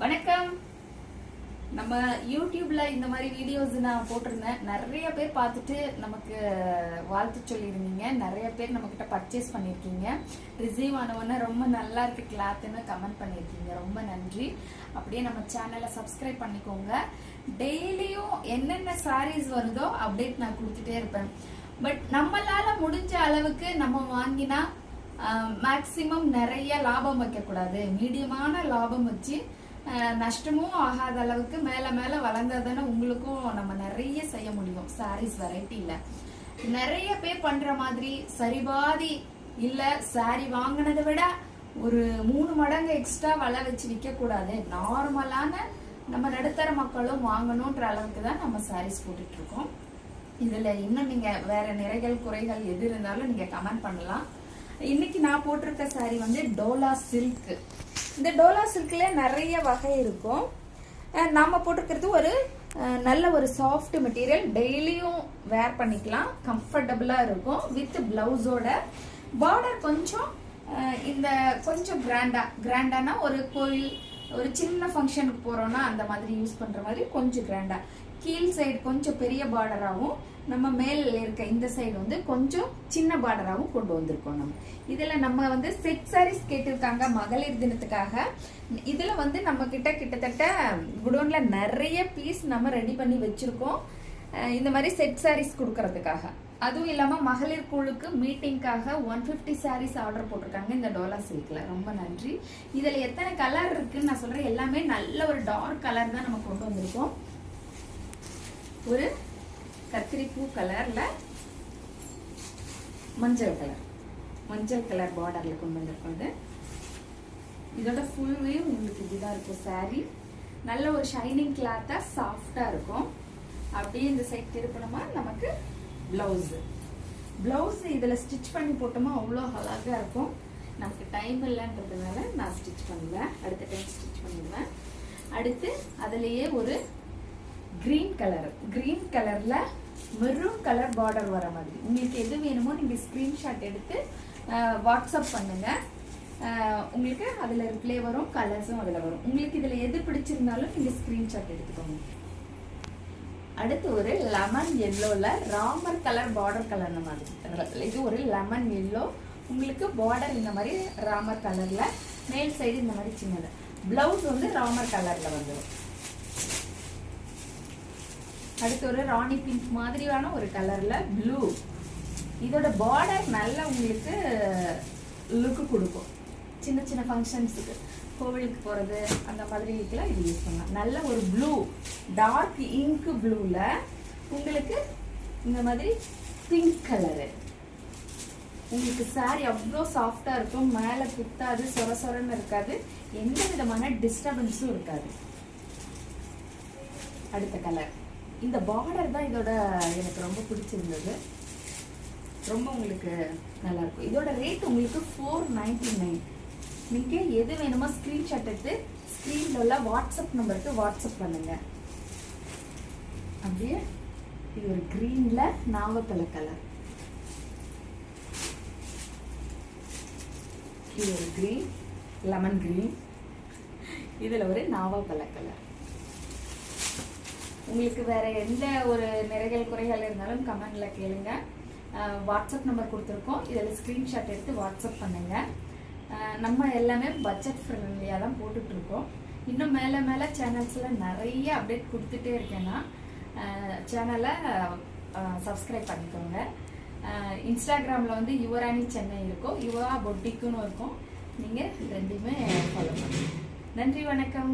வணக்கம். நம்ம யூடியூப்ல இந்த மாதிரி வீடியோஸ் நான் போட்டிருந்தேன். நிறைய பேர் பார்த்துட்டு நமக்கு வாழ்த்து சொல்லியிருந்தீங்க. நிறைய பேர் நம்ம கிட்ட பர்ச்சேஸ் பண்ணியிருக்கீங்க. ரிசீவ் ஆனவொன்னே ரொம்ப நல்லா இருக்கு. கிளாத்துன்னு கமெண்ட் பண்ணியிருக்கீங்க. ரொம்ப நன்றி. அப்படியே நம்ம சேனலை சப்ஸ்கிரைப் பண்ணிக்கோங்க. டெய்லியும் என்னென்ன சாரீஸ் வருதோ அப்டேட் நான் கொடுத்துட்டே இருப்பேன். பட் நம்மளால முடிஞ்ச அளவுக்கு நம்ம வாங்கினா மேக்சிமம் நிறைய லாபம் வைக்கக்கூடாது. மீடியமான லாபம் வச்சு நஷ்டமும் ஆகாத அளவுக்கு மேலே மேல வளர்ந்தாதானே உங்களுக்கும் நம்ம நிறைய செய்ய முடியும். சாரீஸ் வெரைட்டியில் நிறைய பேர் பண்ணுற மாதிரி சரிபாதி இல்லை சாரி வாங்கினதை விட ஒரு மூணு மடங்கு எக்ஸ்ட்ரா வலை வச்சு விற்கக்கூடாது. நார்மலான நம்ம நடுத்தர மக்களும் வாங்கணுன்ற அளவுக்கு தான் நம்ம சாரீஸ் போட்டுட்ருக்கோம். இதில் இன்னும் நீங்கள் வேற நிறைகள் குறைகள் எது இருந்தாலும் நீங்கள் கமெண்ட் பண்ணலாம். இன்னைக்கு நான் போட்டிருக்க saree வந்து டோலா சில்க் இந்த டோலா சில்க்ல நிறைய வகை இருக்கும். நாம் நாம போட்டிருக்கிறது ஒரு நல்ல ஒரு சாஃப்ட் மெட்டீரியல் டெய்லியும் வேர் பண்ணிக்கலாம். கம்ஃபர்டபுளா இருக்கும். வித் பிளவுஸோட பார்டர் கொஞ்சம் இந்த கொஞ்சம் கிராண்டா கிராண்டானா ஒரு கோயில் ஒரு சின்ன ஃபங்க்ஷனுக்கு போறோம்னா அந்த மாதிரி யூஸ் பண்ற மாதிரி கொஞ்சம் கிராண்டா கீழ் சைடு கொஞ்சம் பெரிய பார்டராகவும் நம்ம மேல் இருக்க இந்த சைடு வந்து கொஞ்சம் சின்ன பார்டராகவும் கொண்டு வந்திருக்கோம் நம்ம. இதில் நம்ம வந்து செட் சாரீஸ் கேட்டிருக்காங்க மகளிர் தினத்துக்காக. இதில் வந்து நம்ம கிட்ட கிட்டத்தட்ட குடோன்ல நிறைய பீஸ் நம்ம ரெடி பண்ணி வச்சிருக்கோம். இந்த மாதிரி செட் சாரீஸ் கொடுக்கறதுக்காக. அதுவும் இல்லாமல் மகளிர் குழுக்கு மீட்டிங்க்காக ஒன் ஃபிஃப்டி சாரீஸ் ஆர்டர் போட்டிருக்காங்க இந்த டோலா சில்கில். ரொம்ப நன்றி. இதில் எத்தனை கலர் இருக்குன்னு நான் சொல்கிறேன் எல்லாமே நல்ல ஒரு டார்க் கலர் தான் நம்ம கொண்டு வந்திருக்கோம். ஒரு கத்திரிப்பூ கலரில் மஞ்சள் கலர். மஞ்சள் கலர் பார்டரில் கொண்டு வந்திருக்கோம் இது இதோட ஃபுல்வே உங்களுக்கு இதுதான் இருக்கும் சாரீ நல்ல ஒரு ஷைனிங் கிளாத்தாக சாஃப்டாக இருக்கும். அப்படியே இந்த சைட் திருப்பினோமா நமக்கு ப்ளவுஸு ப்ளவுஸ் இதில் ஸ்டிச் பண்ணி போட்டோமா அவ்வளோ அழகாக இருக்கும். நமக்கு டைம் இல்லைன்றதுனால நான் ஸ்டிச் பண்ணுவேன் அடுத்த டைம் ஸ்டிச் பண்ணிடுவேன். அடுத்து அதுலேயே ஒரு க்ரீன் கலர் கிரீன் கலரில் மெரூன் கலர் பார்டர் வர மாதிரி. உங்களுக்கு எது வேணுமோ நீங்கள் ஸ்க்ரீன்ஷாட் எடுத்து வாட்ஸ்அப் பண்ணுங்கள் உங்களுக்கு அதில் ரிப்ளை வரும் கலர்ஸும் அதில் வரும். உங்களுக்கு இதில் எது பிடிச்சிருந்தாலும் நீங்கள் ஸ்க்ரீன்ஷாட் எடுத்துக்கோங்க. அடுத்து ஒரு லெமன் எல்லோவில் ராமர் கலர் பார்டர் கலர் மாதிரி. இது ஒரு லெமன் எல்லோ உங்களுக்கு பார்டர் இந்த மாதிரி ராமர் கலரில் மேல் சைடு இந்த மாதிரி சின்னது. ப்ளவுஸ் வந்து ராமர் கலரில் வந்துடும் அடுத்து ஒரு ராணி பிங்க் மாதிரியான ஒரு கலரில் ப்ளூ இதோட பார்டர் நல்ல உங்களுக்கு லுக்கு கொடுக்கும். சின்ன சின்ன ஃபங்க்ஷன்ஸுக்கு கோவிலுக்கு போகிறது அந்த மாதிரிக்கெல்லாம் இது யூஸ் பண்ணலாம். நல்ல ஒரு ப்ளூ டார்க் இங்க் ப்ளூவில் உங்களுக்கு இந்த மாதிரி பிங்க் கலரு உங்களுக்கு சாரி அவ்வளோ சாஃப்டாக இருக்கும். மேலே குத்தாது சொர சொரன்னு இருக்காது. எந்த விதமான டிஸ்டர்பன்ஸும் இருக்காது. அடுத்த கலர் இந்த பார்டர் தான் இதோட எனக்கு ரொம்ப பிடிச்சிருந்தது. ரொம்ப உங்களுக்கு நல்லா இருக்கும் இதோட ரேட் உங்களுக்கு ஃபோர் நைன்டி நைன் நீங்கள் எது வேணுமோ ஸ்க்ரீன்ஷாட் எடுத்து ஸ்க்ரீனில் உள்ள வாட்ஸ்அப் நம்பருக்கு வாட்ஸ்அப் பண்ணுங்க. அப்படியே இது ஒரு க்ரீனில் நாவப்பழ கலர் இது ஒரு க்ரீன் லெமன் க்ரீன் இதில் ஒரு நாவப்பழ கலர் உங்களுக்கு வேறு எந்த ஒரு நிறைகள் குறைகள் இருந்தாலும் கமெண்டில் கேளுங்க. வாட்ஸ்அப் நம்பர் கொடுத்துருக்கோம். இதில் ஸ்க்ரீன்ஷாட் எடுத்து வாட்ஸ்அப் பண்ணுங்கள் நம்ம எல்லாமே பட்ஜெட் ஃப்ரெண்ட்லியாக தான் போட்டுட்ருக்கோம். இன்னும் மேலே மேலே சேனல்ஸில் நிறைய அப்டேட் கொடுத்துட்டே இருக்கேன்னா சேனலை சப்ஸ்கிரைப் பண்ணிக்கோங்க. இன்ஸ்டாகிராமில் வந்து யுவராணி சென்னை இருக்கும். யுவா பொட்டிக்குன்னு இருக்கும். நீங்கள் ரெண்டுமே ஃபாலோ பண்ணுங்கள் நன்றி வணக்கம்.